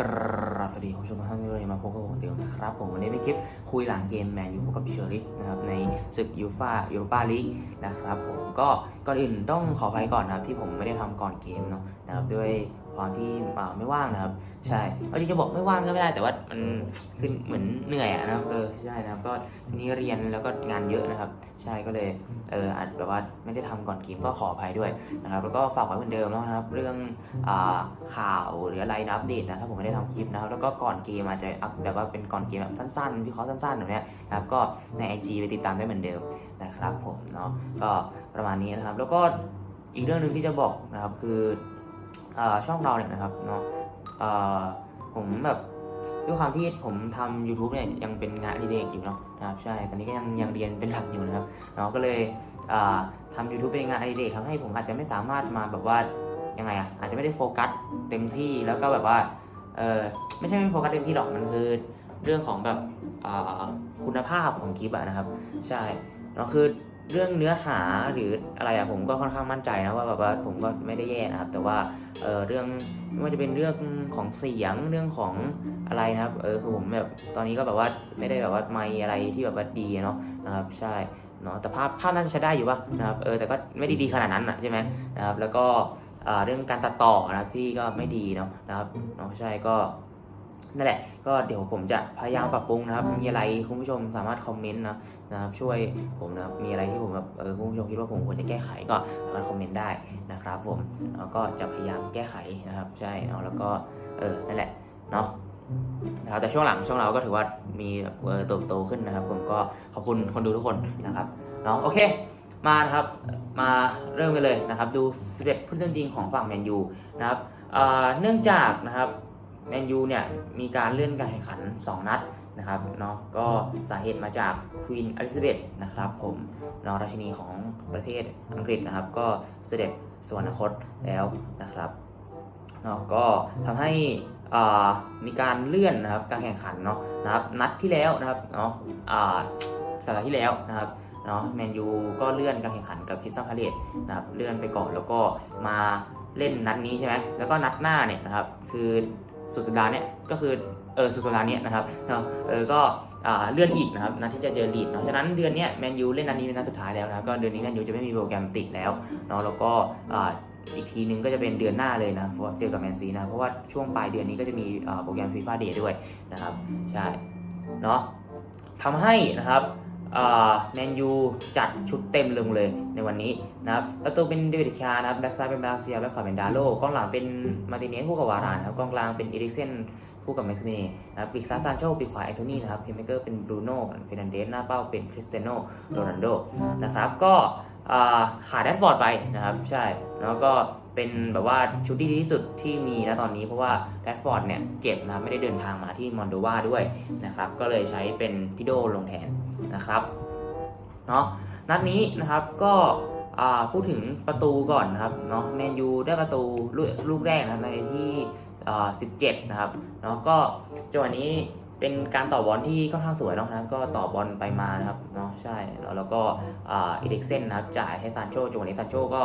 กราบสวัสดีคุณผู้ชมทุกท่านด้วยมาพบกับผมเดียวนเดิมนะครับ ผมวันนี้เป็นคลิปคุยหลังเกมแมนยูพบกับเชอริฟนะครับในศึกยูฟายูโรปาลีกนะครับผมก็ก่อนอื่นต้องขออภัยก่อนนะครับที่ผมไม่ได้ทำก่อนเกมเนาะนะครับด้วย ความที่อ่าไม่ว่างนะครับ ใช่เอาจริงจะบอกไม่ว่างก็ไม่ได้แต่ว่ามันคือเหมือนเหนื่อยอะนะครับเออใช่นะครับก็ทีนี้เรียนแล้วก็งานเยอะนะครับ ใช่ก็เลยเอออาจแบบว่าไม่ได้ทำก่อนเกมก็ขออภัยด้วยนะครับแล้วก็ฝากไว้เหมือนเดิมนะครับ เรื่องอ่าข่าวหรืออะไรนะอัปเดตนะถ้าผมไม่ได้ทำคลิปนะครับแล้วก็ก่อนเกมอาจจะอัพแบบว่าเป็นก่อนเกมแบบสั้นๆวิเคราะห์สั้นๆแบบเนี้ยนะครับก็ใน IG ไปติดตามได้เหมือนเดิมนะครับผมเนาะก็ประมาณนี้นะครับ แล้วก็อีกเรื่องหนึ่งที่จะบอกนะครับคืออ่า ช่องเราเนี่ยนะครับเนาะผมแบบด้วยความที่ผมทำ YouTube เนี่ยยังเป็นงานอดิเรกอยู่เนาะนะครับใช่ตอนนี้ก็ยังยังเรียนเป็นหลักอยู่นะครับเนาะก็เลยอ่าทำ YouTube เป็นงานอดิเรกทำให้ผมอาจจะไม่สามารถมาแบบว่ายังไงอะอาจจะไม่ได้โฟกัสเต็มที่แล้วก็แบบว่าเออไม่ใช่ไม่โฟกัสเต็มที่หรอกมันคือเรื่องของแบบคุณภาพของคลิปอะนะครับ ใช่เนาะคือ เรื่องเนื้อหาหรืออะไรอะผมก็ค่อนข้างมั่นใจนะว่าแบบว่าผมก็ไม่ได้แย่นะครับ แต่ว่าเออเรื่องไม่ว่าจะเป็นเรื่องของเสียงเรื่องของอะไรนะครับเออคือผมแบบตอนนี้ก็แบบว่าไม่ได้แบบว่าไม่อะไรที่แบบว่าดีเนาะนะครับใช่เนาะแต่ภาพภาพน่าจะใช้ได้อยู่ป่ะนะครับเออแต่ก็ไม่ได้ดีขนาดนั้นอะใช่ไหมนะครับแล้วก็อ่าเรื่องการตัดต่อนะที่ก็ไม่ดีเนาะนะครับเนาะใช่ก็ นั่นแหละ ก็เดี๋ยวผมจะพยายามปรับปรุงนะครับ มีอะไรคุณผู้ชมสามารถคอมเมนต์นะนะครับช่วยผมนะครับ มีอะไรที่ผมแบบเออคุณผู้ชมคิดว่าผมควรจะแก้ไขก็สามารถคอมเมนต์ได้นะครับผมแล้วก็จะพยายามแก้ไขนะครับ ใช่เนาะแล้วก็เออนั่นแหละเนาะนะครับแต่ช่วงหลังช่วงเราก็ถือว่ามีเติบโตขึ้นนะครับ ผมก็ขอบคุณคนดูทุกคนนะครับเนาะโอเคมานะครับมาเริ่มกันเลยนะครับ ดู11ผู้เล่นจริงของฝั่งแมนยูนะครับเอ่อเนื่องจากนะครับ แมนยูเนี่ยมีการเลื่อนการแข่งขัน 2 นัดนะครับเนาะก็สาเหตุมาจากควีนอลิซาเบธนะครับผมเนาะราชินีของประเทศอังกฤษนะครับ ก็เสด็จสวรรคตแล้วนะครับเนาะก็ทำให้อ่ามีการเลื่อนนะครับการแข่งขันเนาะนะครับนัดที่แล้วนะครับเนาะอ่าสัปดาห์ที่แล้วนะครับเนาะแมนยูก็เลื่อนการแข่งขันกับคริสตัลพาเลตนะครับเลื่อนไปก่อนแล้วก็มาเล่นนัดนี้ใช่ไหมแล้วก็นัดหน้าเนี่ยนะครับคือ สุดสัปดาห์เนี่ยก็คือเออสุดสัปดาห์เนี้ยนะครับเนาะเออก็เลื่อนอีกนะครับนัดที่จะเจอลีดเนาะฉะนั้นเดือนนี้แมนยูเล่นนัดนี้เป็นนัดสุดท้ายแล้วนะก็เดือนนี้แมนยูจะไม่มีโปรแกรมติดแล้วเนาะแล้วก็อีกทีนึงก็จะเป็นเดือนหน้าเลยนะเพราะเจอกับแมนซีนะเพราะว่าช่วงปลายเดือนนี้ก็จะมีโปรแกรมฟีฟ่าเดย์ด้วยนะครับใช่เนาะทำให้นะครับ แมนยูจัดชุดเต็มลงเลยในวันนี้นะครับประตูเป็นเดวิดคานะครับแบ็กซ้ายเป็นบราเซียแบ็กขวาเป็นดาโลกองหลังเป็นมาติเนสคู่กับวารานครับกองกลางเป็นอีริกเซนคู่กับแมคเมย์นะครับปีกซ้ายซานโชปีกขวาแอนโทนีนะครับเพลย์เมเกอร์เป็นบรูโน่เฟรนันเดสหน้าเป้าเป็นคริสเตียโนโรนัลโดนะครับก็อ่าขาดแดดฟอร์ดไปนะครับ ใช่แล้วก็เป็นแบบว่าชุดที่ดีที่สุดที่มีนะตอนนี้เพราะว่าแดดฟอร์ดเนี่ยเจ็บนะครับไม่ได้เดินทางมาที่มอนโดวาด้วยนะครับก็เลยใช้เป็นพิโดลงแทน นะครับเนาะนัดนี้นะครับก็พูดถึงประตูก่อนนะครับเนาะแมนยูได้ประตูลูกแรกนะในที่ 17 นะครับเนาะก็จังหวะนี้ เป็นการต่อบอลที่ค่อนข้างสวยเนาะนะครับ ก็ต่อบอลไปมานะครับเนาะใช่แล้วแล้วก็อีเด็กเซนนะครับจ่ายให้ซานโชจังหวะนี้ซานโชก็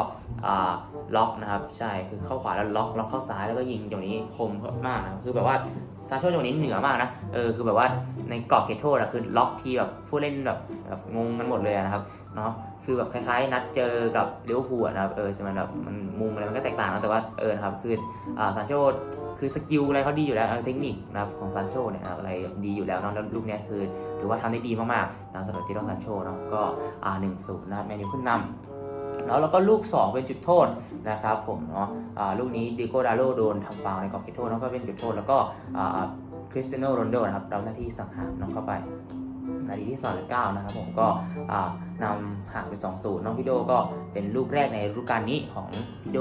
ล็อกนะครับ ใช่คือเข้าขวาแล้วล็อกล็อกเข้าซ้ายแล้วก็ยิงจังหวะนี้คมมากนะคือแบบว่าซานโชจังหวะนี้เหนือมากนะเออคือแบบว่าในกรอบเขตโทษอะคือล็อกทีแบบผู้เล่นแบบแบบงงกันหมดเลยนะครับเนาะ คือแบบคล้ายๆ นัดเจอกับเวอร์พูลอะนะครับเออแต่มันแบบมันมุมอะไรมันก็แตกต่างนะแต่ว่าเออครับคืออ่าซานโชคือสกิลอะไรเขาดีอยู่แล้วเทคนิคนะครับของซานโชเนี่ยอะไรดีอยู่แล้วเนาะแล้วลูกเนี้ยคือถือว่าทำได้ดีมากๆนะสำหรับทีโร่ซานโชเนาะก็อ่าหนึ่งศูนย์นะครับแมนยูขึ้นนำเนาะแล้วก็ลูก 2 เป็นจุดโทษนะครับผมเนาะอ่าลูกนี้ดิโกดาโลโดนทำฟาวล์ในกรอบเขตโทษเนาะก็เป็นจุดโทษแล้วก็อ่าคริสเตียโนโรนโดนะครับรับหน้าที่สังหารน้องเข้าไป นาทีที่39นะครับผมก็นำห่างเป็น2 0น้องพี่โดก็เป็นลูกแรกในฤดูกาลนี้ของพี่โด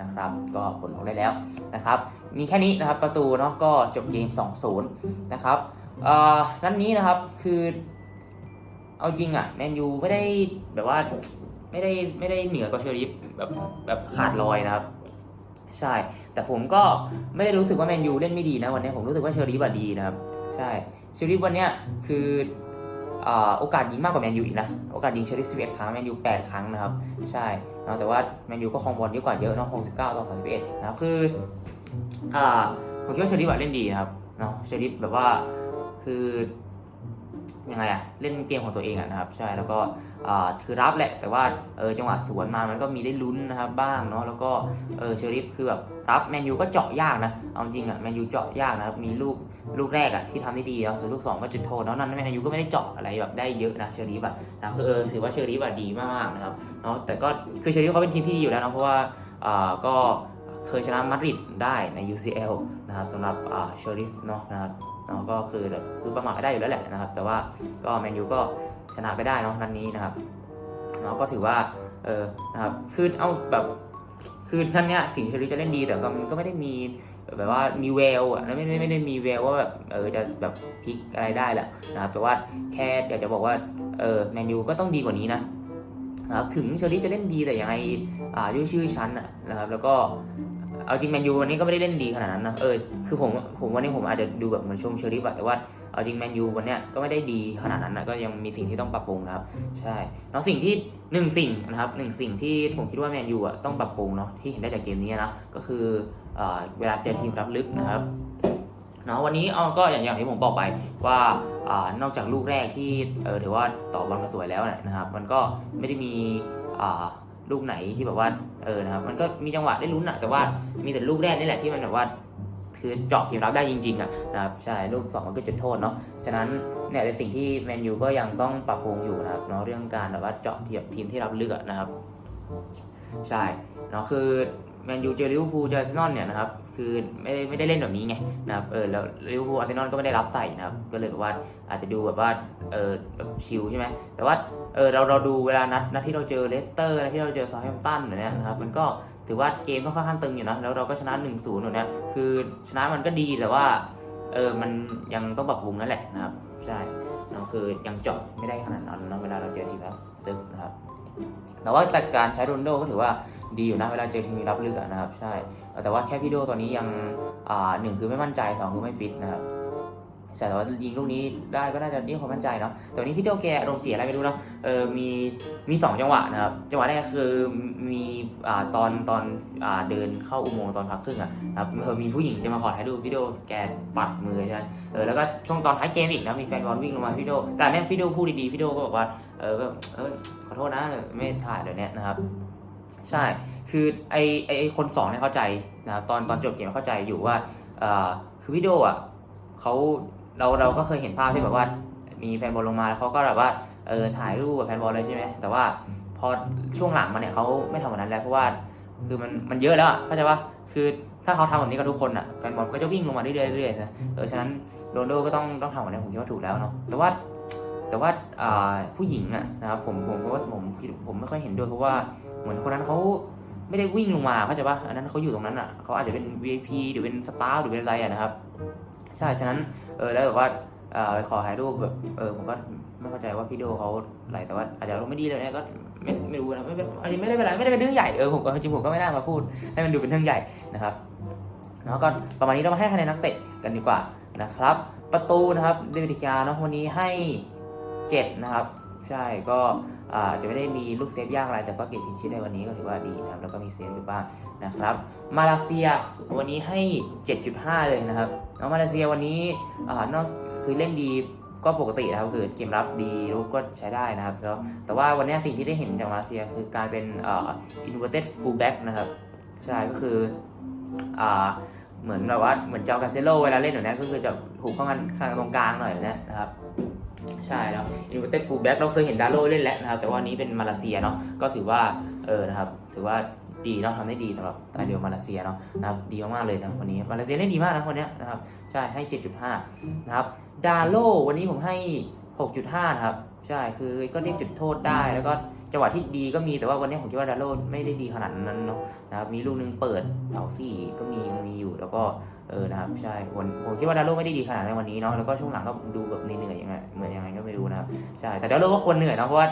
นะครับก็ผลลงได้แล้วนะครับมีแค่นี้นะครับประตูเนาะก็จบเกม 2-0 นะครับอ่อนัดนนี้นะครับคือเอาจริงอะแมนยูไม่ได้แบบว่าไม่ได้ไม่ได้เหนือกว่าเชอริฟแบบแบบขาดลอยนะครับ ใช่ แต่ผมก็ไม่ได้รู้สึกว่าแมนยูเล่นไม่ดีนะวันนี้ผมรู้สึกว่าเชอริฟดีนะครับ ใช่เชอริฟวันเนี้ยคืออโอกาสยิงมากกว่าแมนยูอีกนะ โอกาสยิงเชอริฟ11 ครั้ง แมนยู 8 ครั้งนะครับ ใช่นะแต่ว่าแมนยูก็ครองบอลเยอะกว่าเยอะเนาะ69 ต่อ 31 นะครับคืออ่าผมคิดว่าเชอริฟเล่นดีนะครับเนาะเชอริฟแบบว่าคือยังไงอะเล่นเกมของตัวเองอะนะครับ ใช่แล้วก็ คือรับแหละ แต่ว่าเออจังหวะสวนมามันก็มีได้ลุ้นนะครับบ้างเนาะแล้วก็เออเชอริฟคือแบบรับแมนยูก็เจาะยากนะเอาจริงอะแมนยูเจาะยากนะครับมีลูกลูกแรกอะที่ทำได้ดีแล้วส่วนลูกสองก็จุดโทษแล้วนั้นแมนยูก็ไม่ได้เจาะอะไรแบบได้เยอะนะเชอริฟอะนะคือเออถือว่าเชอริฟอะดีมากๆนะครับเนาะแต่ก็คือเชอริฟเขาเป็นทีมที่ดีอยู่แล้วนะเพราะว่าอ่าก็เคยชนะมาดริดได้ใน UCL นะครับสำหรับอ่าเชอริฟเนาะนะครับเนาะก็คือแบบคือประมาทได้อยู่แล้วแหละนะครับ แต่ว่าก็แมนยูก็ ชนะไปได้เนาะนัดนี้นะครับเนาะก็ถือว่าเออนะครับคือเอาแบบคือท่านเนี้ยถึงเชอริฟจะเล่นดีแต่ก็มันก็ไม่ได้มีแบบว่ามีแววอะไม่ไม่ไม่ได้มีแววว่าแบบเออจะแบบพลิกอะไรได้แหละนะครับแต่ว่าแค่อยากจะบอกว่าเออแมนยูก็ต้องดีกว่านี้นะนะครับถึงเชอริฟจะเล่นดีแต่ยังไงอ่าด้วยชื่อชั้นอะนะครับแล้วก็ เอาจริงแมนยูวันนี้ก็ไม่ได้เล่นดีขนาดนั้นนะเออคือผมผมวันนี้ผมอาจจะดูแบบเหมือนชมเชอริฟอะแต่ว่าเอาจริงแมนยูวันเนี้ยก็ไม่ได้ดีขนาดนั้นนะก็ยังมีสิ่งที่ต้องปรับปรุงนะครับใช่แล้วสิ่งที่หนึ่งสิ่งนะครับหนึ่งสิ่งที่ผมคิดว่าแมนยูอะต้องปรับปรุงเนาะที่เห็นได้จากเกมนี้นะก็คือเอเวลาเจอทีมรับลึกนะครับเนาะวันนี้เอาก็อย่างอย่างที่ผมบอกไปว่าอนอกจากลูกแรกที่เออถือว่าต่อบอลมาสวยแล้วเนี่ยนะครับ มันก็ไม่ได้มีอ่า ลูกไหนที่แบบว่าเออนะครับมันก็มีจังหวะได้ลุ้นอะแต่ว่ามีแต่ลูกแรกนี่แหละที่มันแบบว่าคือเจาะเกมรับได้จริงๆอะนะครับใช่ลูกสองมันก็จุดโทษเนาะฉะนั้นเนี่ยเป็นสิ่งที่แมนยูก็ยังต้องปรับปรุงอยู่นะครับเนาะเรื่องการแบบว่าเจาะทีมทีมที่รับเลือกนะครับ ใช่เนาะคือแมนยูเจอลิเวอร์พูลเจออาร์เซนอลเนี่ยนะครับ คือไม่ได้ไม่ได้เล่นแบบนี้ไงนะครับเออแล้วลิเวอร์พูลอาร์เซนอลก็ไม่ได้รับใส่นะครับก็เลยแบบว่าอาจจะดูแบบว่าเออแบบชิลใช่ไหมแต่ว่าเออเราเราดูเวลานัดนัดที่เราเจอเลสเตอร์นัดที่เราเจอซาท์แฮมป์ตันเนี่ยนะครับมันก็ถือว่าเกมก็ค่อนข้างตึงอยู่นะแล้วเราก็ชนะ1-0แบบเนี้ยคือชนะมันก็ดีแต่ว่าเออมันยังต้องปรับปรุงนั่นแหละนะครับใช่เนาะคือยังเจาะไม่ได้ขนาดนั้นนะเวลาเราเจอทีมแล้วตึงนะครับแต่ว่าแต่การใช้โรนโดก็ถือว่า ดีอยู่นะเวลาเจอทีมรับเลือกนะครับใช่ แต่ว่าแค่พี่โดตอนนี้ยังอ่าหนึ่งคือไม่มั่นใจสองคือไม่ฟิตนะครับใช่แต่ว่ายิงลูกนี้ได้ก็น่าจะเรียกความมั่นใจเนาะแต่วันนี้พี่โดแกอารมณ์เสียอะไรไม่รู้นะเออมีมีสองจังหวะนะครับจังหวะแรกคือมีอ่าตอนตอนอ่าเดินเข้าอุโมงค์ตอนพักครึ่งอะครับเออมีผู้หญิงจะมาขอถ่ายรูปพี่โดแกปัดมือใช่ไหมเออแล้วก็ช่วงตอนท้ายเกมอีกนะมีแฟนบอลวิ่งลงมาพี่โดแต่อันเนี้ยพี่โดพูดดีๆพี่โดก็บอกว่าเออก็เออขอโทษนะไม่ถ่ายเดี๋ยวนี้นะครับ ใช่ คือไอไอไอคนสองเนี่ยเข้าใจนะครับตอนตอนจบเกมเข้าใจอยู่ว่าเอ่อคือพี่โดอะเขาเราเราก็เคยเห็นภาพที่แบบว่ามีแฟนบอลลงมาแล้วเขาก็แบบว่าเออถ่ายรูปกับแฟนบอลเลยใช่ไหมแต่ว่าพอช่วงหลังมาเนี่ยเขาไม่ทำแบบนั้นแล้วเพราะว่าคือมันมันเยอะแล้วอะเข้าใจปะคือถ้าเขาทำแบบนี้กับทุกคนอะแฟนบอลก็จะวิ่งลงมาเรื่อยๆเรื่อยๆนะเออฉะนั้นโรนลโดก็ต้องต้องทำแบบนี้ผมคิดว่าถูกแล้วเนาะแต่ว่าแต่ว่าอ่าผู้หญิงอะนะครับผมผมเพราะว่าผมคิดผมไม่ค่อยเห็นด้วยเพราะว่า เหมือนคนนั้นเขาไม่ได้วิ่งลงมาเข้าใจปะอันนั้นเขาอยู่ตรงนั้นอะเขาอาจจะเป็น VIP หรือเป็นสตาร์หรือเป็นอะไรอะนะครับ ใช่ฉะนั้นเออแล้วแบบว่าเออขอถ่ายรูปแบบเออผมก็ไม่เข้าใจว่าพี่โดเขาอะไรแต่ว่าอาจจะรมณ์ไม่ดีเลยเนี่ยก็ไม่ไม่รู้นะไม่เป็นอันนี้ไม่ได้เป็นไรไม่ได้เป็นเรื่องใหญ่เออผมจริงผมก็ไม่น่ามาพูดให้มันดูเป็นเรื่องใหญ่นะครับแล้วก็ประมาณนี้เรามาให้คะแนนนักเตะกันดีกว่านะครับ ประตูนะครับเดวิดกาเนาะวันนี้ให้ 7 นะครับ ใช่ก็อาจะไม่ได้มีลูกเซฟยากอะไรแต่ก็เก็บพินชิตในวันนี้ก็ถือว่าดีนะครับแล้วก็มีเซฟอยู่บ้างนะครับ มาเลเซียวันนี้ให้ 7.5 เลยนะครับแล้วมาเลเซียวันนี้นอกคือเล่นดีก็ปกตินะครับคือเกมรับดีรูปก็ใช้ได้นะครับแล้วแต่ว่าวันนี้สิ่งที่ได้เห็นจากมาเลเซียคือการเป็นอ่า inverted fullback นะครับใช่ก็คืออเหมือนแบบว่าเหมือนเจ้ากันเซโลเวลาเล่นแบบนี้ก็คือจะถูกเข้ากันข้างตรงกลางหน่อยนะครับ ใช่แล้วอินเวอร์เต็ดฟูลแบ็กเราเคยเห็นดาโลเล่นแล้วนะครับ แต่ว่านี้เป็นมาเลเซียเนาะก็ถือว่าเออนะครับถือว่าดีเนาะทำได้ดีสำหรับตาเดียวมาเลเซียเนาะนะครับดีมากๆเลยนะวันนี้มาเลเซียเล่นดีมากนะคนเนี้ยนะครับใช่ให้ 7.5 นะครับดาโลวันนี้ผมให้ 6.5นะครับ ใช่คือก็เรียกจุดโทษได้แล้วก็ จังหวะที่ดีก็มีแต่ว่าวันนี้ผมคิดว่าดาโลไม่ได้ดีขนาดนั้นเนาะนะครับมีลูกนึงเปิดเสาสี่ก็มียังมีอยู่แล้วก็เออนะครับใช่วันผมคิดว่าดาโลไม่ได้ดีขนาดในวันนี้เนาะแล้วก็ช่วงหลังก็ดูแบบเหนื่อยๆยังไงเหมือนยังไงก็ไม่รู้นะครับใช่แต่ดาโลก็คนเหนื่อยเนาะเพราะว่า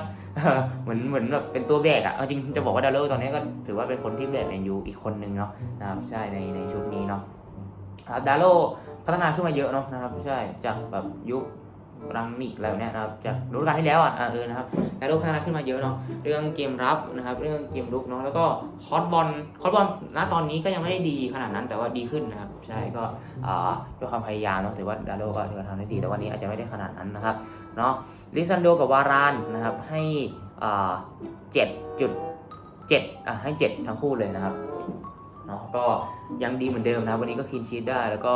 เหมือนเหมือนแบบเป็นตัวแบกอะเอาจริงจะบอกว่าดาโลตอนนี้ก็ถือว่าเป็นคนที่แบกแมนยูอีกคนนึงเนาะนะครับใช่ในในชุดนี้เนาะครับดาโลพัฒนาขึ้นมาเยอะเนาะนะครับใช่จากแบบยุค รังนิกอะไรแบบเนี้ยนะครับจากฤดูกาลที่แล้วอะเออนะครับแนวรุกพัฒนาขึ้นมาเยอะเนาะเรื่องเกมรับนะครับ เรื่องเกมลุกเนาะแล้วก็คอร์สบอลคอร์สบอลณตอนนี้ก็ยังไม่ได้ดีขนาดนั้นแต่ว่าดีขึ้นนะครับใช่ก็อ่าด้วยความพยายามเนาะถือว่าดาโลก็ถือว่าทำได้ดีแต่วันนี้อาจจะไม่ได้ขนาดนั้นนะครับเนาะลิซันโดกับวารานนะครับให้อ่าเจ็ดจุดเจ็ดอะให้เจ็ดทั้งคู่เลยนะครับ เนาะก็ยังดีเหมือนเดิมนะครับวันนี้ก็คีนชีตได้แล้วก็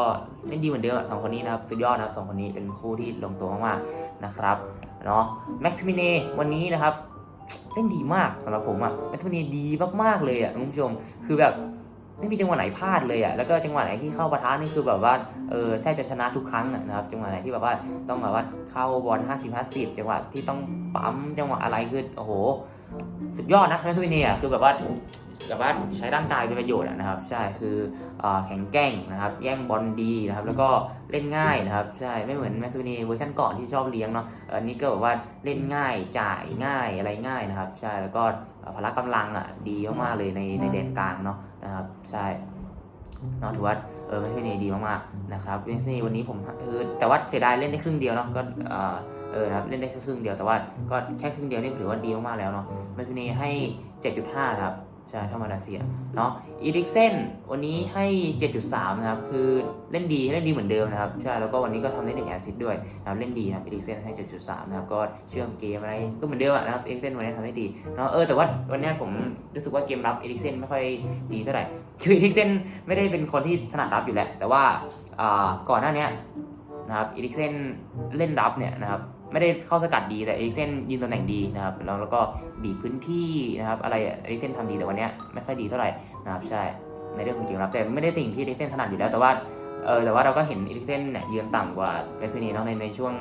เล่นดีเหมือนเดิมสองคนนี้นะครับสุดยอดนะครับสองคนนี้เป็นคู่ที่ลงตัวมากๆนะครับเนาะแม็กทูมิเนวันนี้นะครับเล่นดีมากสำหรับผมอะแม็กทมิเน่ดีมากๆเลยอะคุณผู้ชม คือแบบไม่มีจังหวะไหนพลาดเลยอะแล้วก็จังหวะไหนที่เข้าปะทะนี่คือแบบว่าเออแทบจะชนะทุกครั้งนะครับ จังหวะไหนที่แบบว่าต้องแบบว่าเข้าบอล50 50 จังหวะที่ต้องปั๊มจังหวะอะไรคือโอ้โห สุดยอดนะแม็กทมิเน่อะคือแบบว่า แบบว่าใช้ร่างกายเป็นประโยชน์นะครับ ใช่คืออแข็งแกร่งนะครับ แย่งบอลดีนะครับ แล้วก็เล่นง่ายนะครับ ใช่ไม่เหมือนแม็กทูน่เวอร์ชันก่อนที่ชอบเลี้ยงเนาะอันนี้ก็แบบว่าเล่นง่ายจ่ายง่ายอะไรง่ายนะครับ ใช่แล้วก็พละกำลังอะดีมากๆเลยในในแดนกลางเนาะนะครับ ใช่เนาะถือว่าเออแม็กทูน่ดีมากๆนะครับแม็กทูมิเน่วันนี้ผมคือแต่ว่าเสียดายเล่นได้ครึ่งเดียวเนาะก็เออครับเล่นได้แค่ครึ่งเดียวแต่ว่าก็แค่ครึ่งเดียวนี่ถือว่าดีมากๆแล้วเนาะแมนทูนีให้ 7.5ครับ ใช่เข้ามาเลเซียเนาะอีริกเซนวันนี้ให้ 7.3 นะครับ คือเล่นดีเล่นดีเหมือนเดิมนะครับใช่แล้วก็วันนี้ก็ทำได้หนึ่งแอสซิสต์ด้วยนะครับเล่นดีนะอีริกเซนให้ 7.3 นะครับ ก็เชื่อมเกมอะไรก็เหมือนเดิมอะนะครับอีริกเซนวันนี้ทำได้ดีเนาะเออแต่ว่าวันนี้ผมรู้สึกว่าเกมรับอีริกเซนไม่ค่อยดีเท่าไหร่คืออีริกเซนไม่ได้เป็นคนที่ถนัดรับอยู่แล้วแต่ว่าอ่าก่อนหน้านี้นะครับอีริกเซนเล่นรับเนี่ยนะครับ ไม่ได้เข้าสกัดดีแต่เอริกเซนยืนตำแหน่งดีนะครับแล้วแล้วก็บีบพื้นที่นะครับอะไรเอริกเซนทำดีแต่วันนี้ไม่ค่อยดีเท่าไหร่นะครับใช่ในเรื่องของเกมรับแต่ไม่ได้สิ่งที่เอริกเซนถนัดอยู่แล้วแต่ว่าเออแต่ว่าเราก็เห็นเอริกเซนเนี่ยยืนต่ำกว่าเบนซูนีเนาะในในช่วง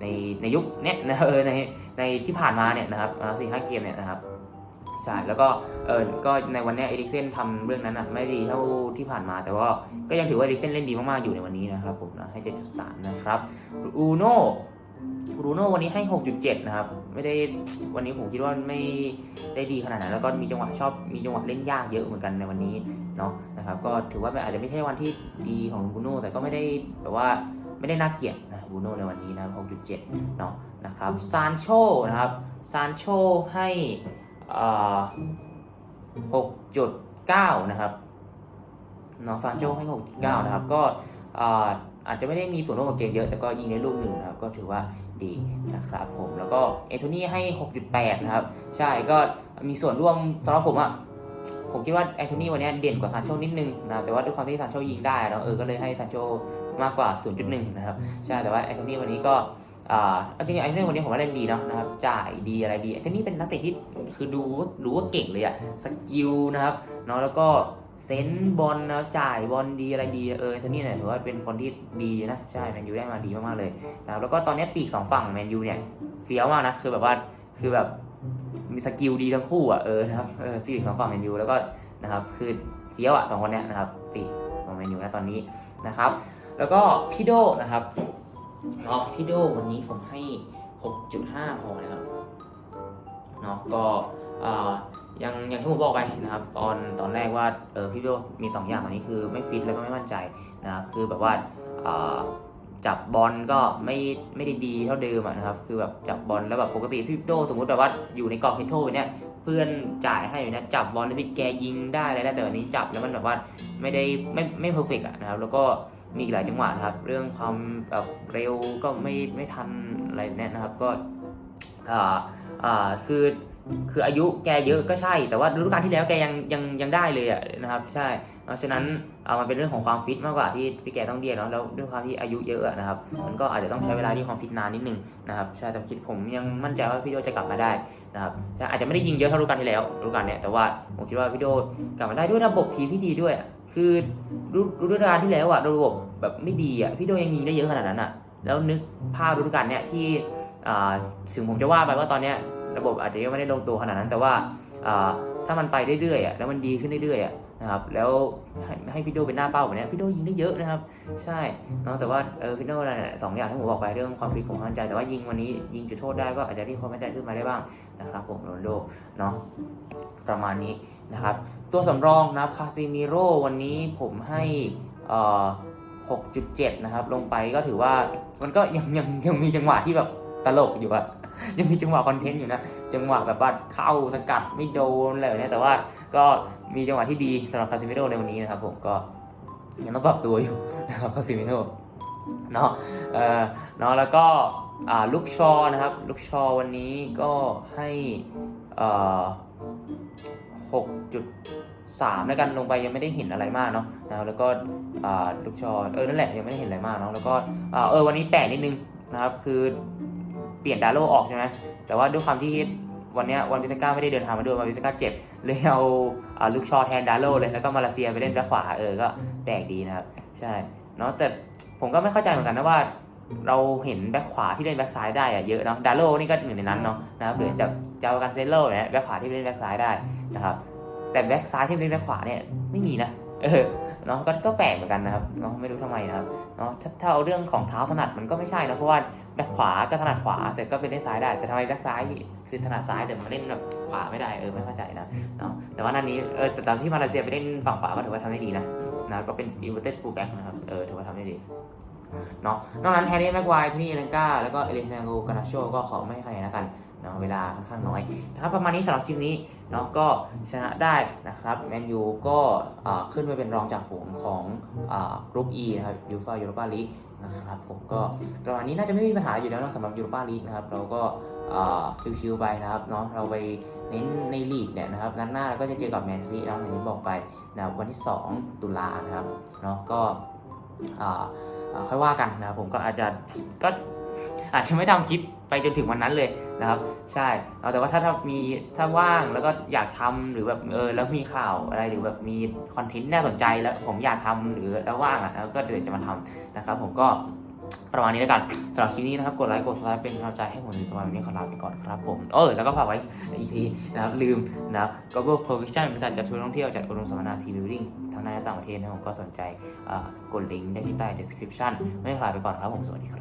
ในในยุคเนี้ยนะเออในในที่ผ่านมาเนี่ยนะครับสี่ห้าเกมเนี่ยนะครับใช่แล้วก็เออก็ในวันนี้เอริกเซนทำเรื่องนั้นอะไม่ดีเท่าที่ผ่านมาแต่ว่าก็ยังถือว่าเอริกเซนเล่นดีมากๆอยู่ในวันนี้นะครับผมนะให้7.3นะครับอูโน่ อูโน่วันนี้ให้ 6.7 นะครับ ไม่ได้วันนี้ผมคิดว่าไม่ได้ดีขนาดนั้นแล้วก็มีจังหวะชอบมีจังหวะเล่นยากเยอะเหมือนกันในวันนี้เนาะนะครับ ก็ถือว่าอาจจะไม่ใช่วันที่ดีของบูโน่แต่ก็ไม่ได้แบบว่าไม่ได้น่าเกลียดนะบูโน่ในวันนี้นะ 6.7 เนาะนะครับซานโชนะครับซานโชให้อ่6.9 นะครับเน้องซานโชให้ 6.9 นะครับก็ อาอาจจะไม่ได้มีส่วนร่วมกับเกมเยอะแต่ก็ยิงในลูกหนึ่งนะครับก็ถือว่าดีนะครับผมแล้วก็เอโทนี่ให้ 6.8 นะครับ ใช่ก็มีส่วนร่วมสำหรับผมอะผมคิดว่าแอนโทนีวันนี้เด่นกว่าซานโชนิดนึงนะแต่ว่าด้วยความที่ซานโชยิงได้เนาะเออก็เลยให้ซานโชมากกว่า 0.1 นะครับ ใช่แต่ว่าแอนโทนีวันนี้ก็อ่าจริงๆแอนโทนีวันนี้ผมว่าเล่นดีเนาะนะครับจ่ายดีอะไรดีแอนโทนีเป็นนักเตะที่คือดูรู้ว่าเก่งเลยอะสกิลนะครับเนาะแล้วก็ เซนบอลนะจ่ายบอลดีอะไรดีเออแอนโทนี่เนี่ยถือว่าเป็นคนที่ดีนะใช่แมนยูได้มาดีมากๆเลยนะครับแล้วก็ตอนนี้ปีกสองฝั่งแมนยูเนี่ยเฟี้ยวมากนะคือแบบว่าคือแบบมีสกิลดีทั้งคู่อะเออนะครับเออปีกสองฝั่งแมนยูแล้วก็นะครับคือเฟี้ยวอะสองคนเนี้ยนะครับปีกของแมนยูนะตอนนี้นะครับ แล้วก็พี่โดนะครับเนาะพี่โดวันนี้ผมให้ 6.5พอนะครับเนาะก็อ่า ยังอย่างที่ผมบอกไปนะครับตอนตอนแรกว่าเออพี่โดมีสองอย่างตอนนี้คือไม่ฟิตแล้วก็ไม่มั่นใจนะครับคือแบบว่าจับบอลก็ไม่ไม่ได้ดีเท่าเดิมนะครับ คือแบบจับบอลแล้วแบบปกติพี่โดสมมติแบบว่าอยู่ในกรอบเฮโทเนี่ยเพื่อนจ่ายให้อยู่นะจับบอลแล้วพี่แกยิงได้อะไรได้แต่วันนี้จับแล้วมันแบบว่าไม่ได้ไม่ไม่เพอร์เฟกต์อะนะครับ แล้วก็มีหลายจังหวะนะครับ เรื่องความแบบเร็วก็ไม่ไม่ทันอะไรเนี่ยนะครับ ก็อ่าอ่าคือ คืออายุแกเยอะก็ใช่ แต่ว่าฤดูกาลที่แล้วแกยังยังยังได้เลยอะนะครับใช่เพราะฉะนั้นเอามันเป็นเรื่องของความฟิตมากกว่าที่พี่แกต้องเดียนเนาะแล้วด้วยความที่อายุเยอะนะครับมันก็อาจจะต้องใช้เวลาที่ความฟิตนานนิดนึงนะครับใช่แต่คิดผมยังมั่นใจว่าพี่โดจะกลับมาได้นะครับอาจจะไม่ได้ยิงเยอะเท่าฤดูกาลที่แล้วฤดูกาลเนี่ยแต่ว่าผมคิดว่าพี่โดกลับมาได้ด้วยระบบทีมที่ดีด้วย คือฤดูกาลที่แล้วอะระบบแบบไม่ดีอะพี่โดยังยิงได้เยอะขนาดนั้นอะแล้วนึกภาพฤดูกาลเนี่ยที่อ่าถึงผมจะว่าไปว่าตอนเนี้ย ระบบอาจจะยังไม่ได้ลงตัวขนาดนั้น แต่ว่าถ้ามันไปเรื่อยๆแล้วมันดีขึ้นเรื่อยๆนะครับแล้วให้ให้พี่โดเป็นหน้าเป้าแบบนี้พี่โดยิงได้เยอะนะครับ ใช่เนาะแต่ว่าเออพี่โดนั่นแหละสองอย่างที่ผมบอกไปเรื่องความฟิตของมั่นใจ แต่ว่ายิงวันนี้ยิงจุดโทษได้ก็อาจจะที่ความมั่นใจขึ้นมาได้บ้างนะครับผมโรนโดเนาะประมาณนี้นะครับตัวสำรองนะครับคาซิมิโร่วันนี้ผมให้อ่อ6.7 นะครับ ลงไปก็ถือว่ามันก็ยังยังยังมีจังหวะที่แบบตลกอยู่อะ ยังมีจังหวะคอนเทนต์อยู่นะ จังหวะแบบว่าเข้าสกัดไม่โดนอะไรแบบเนี้ยแต่ว่าก็มีจังหวะที่ดีสำหรับคาซิมิโรในวันนี้นะครับผมก็ยังต้องปรับตัวอยู่นะครับคาซิมิโรเนาะเออเนาะแล้วก็อ่าลูกชอนะครับ ลูกชอวันนี้ก็ให้เอ่อหกจุดสามแล้วกันลงไปยังไม่ได้เห็นอะไรมากเนาะนะครับแล้วก็ลูกชอเออนั่นแหละยังไม่ได้เห็นอะไรมากเนาะแล้วก็อเออวันนี้แปลกนิดนึงนะครับคือ เปลี่ยนดาโลออกใช่ไหมแต่ว่าด้วยความที่วันเนี้ยวันวิสก้าไม่ได้เดินทางมาด้วยวันวิสก้าเจ็บเลยเอาอ่าลูกชอแทนดาโลเลยแล้วก็มาเลเซียไปเล่นแบ็คขวาเออก็แปลกดีนะครับ ใช่เนาะแต่ผมก็ไม่เข้าใจเหมือนกันนะว่า เราเห็นแบ็คขวาที่เล่นแบ็คซ้ายได้อะเยอะเนาะดาโลนี่ก็หนึ่งในนั้นเนาะนะครับหรือจากเจ้ากันเซโลเนี่ยแบ็คขวาที่เล่นแบ็คซ้ายได้นะครับแต่แบ็คซ้ายที่เล่นแบ็คขวาเนี่ยไม่มีนะเออ เนาะก็ก็แปลกเหมือนกันนะครับเนาะไม่รู้ทำไมนะครับเนาะถ้าถ้าเอาเรื่องของเท้าถนัดมันก็ไม่ใช่นะเพราะว่าแบ็คขวาก็ถนัดขวา แต่ก็เป็นเล่นซ้ายได้ แต่ทำไมแบ็คซ้ายคือถนัดซ้ายแต่มาเล่นแบบขวาไม่ได้เออไม่เข้าใจนะเนาะแต่ว่านัดนี้เออแต่ตอนที่มาเลเซียไปเล่นฝั่งขวาก็ถือว่าทำได้ดีนะนะก็เป็น inverted fullback นะครับเออถือว่าทำได้ดีเนาะนอกนั้นแฮร์รี่แม็กควายที่นี่เอเลนกาแล้วก็เอเลนาโกกานาโชก็ขอไม่ให้คะแนนแล้วกัน เนาะเวลาค่อนข้างน้อยนะครับประมาณนี้สำหรับคลิปนี้เนาะก็ชนะได้นะครับแมนยูก็ขึ้นไปเป็นรองจากฝูงของกรุ๊ป E นะครับยูฟ่ายูโรปาลีกนะครับผมก็ประมาณนี้น่าจะไม่มีปัญหาอยู่แล้วนะสำหรับยูโรปาลีกนะครับเราก็ชิวๆไปนะครับเนาะเราไปเน้นในลีกเนี่ยนะครับนัดหน้าเราก็จะเจอกับแมนซีเนาะอย่างที่บอกไปนะวันที่ 2 ตุลานะครับเนาะก็ค่อยว่ากันนะครับผมก็อาจจะก็อาจจะไม่ทำคลิป ไปจนถึงวันนั้นเลยนะครับ ใช่เอาแต่ว่าถ้าถ้ามีถ้าว่างแล้วก็อยากทำหรือแบบเออแล้วมีข่าวอะไรหรือแบบมีคอนเทนต์น่าสนใจแล้วผมอยากทำหรือแล้วว่างอะแล้วก็เดี๋ยวจะมาทำนะครับ ผมก็ประมาณนี้แล้วกันสำหรับคลิปนี้นะครับกดไลค์กดซับเป็นกำลังใจให้ผมในประมาณนี้ขอลาไปก่อนครับผมเออแล้วก็ฝากไว้อีกทีนะครับลืมนะครับ Global Provision บริษัทจัดทัวร์ท่องเที่ยวจัดอบรมสัมมนาทีมบิวดิ้งทั้งในและต่างประเทศนะผมก็สนใจกดลิงก์ได้ที่ใต้ description ไม่ได้ลาไปก่อนครับผมสวัสดีครับ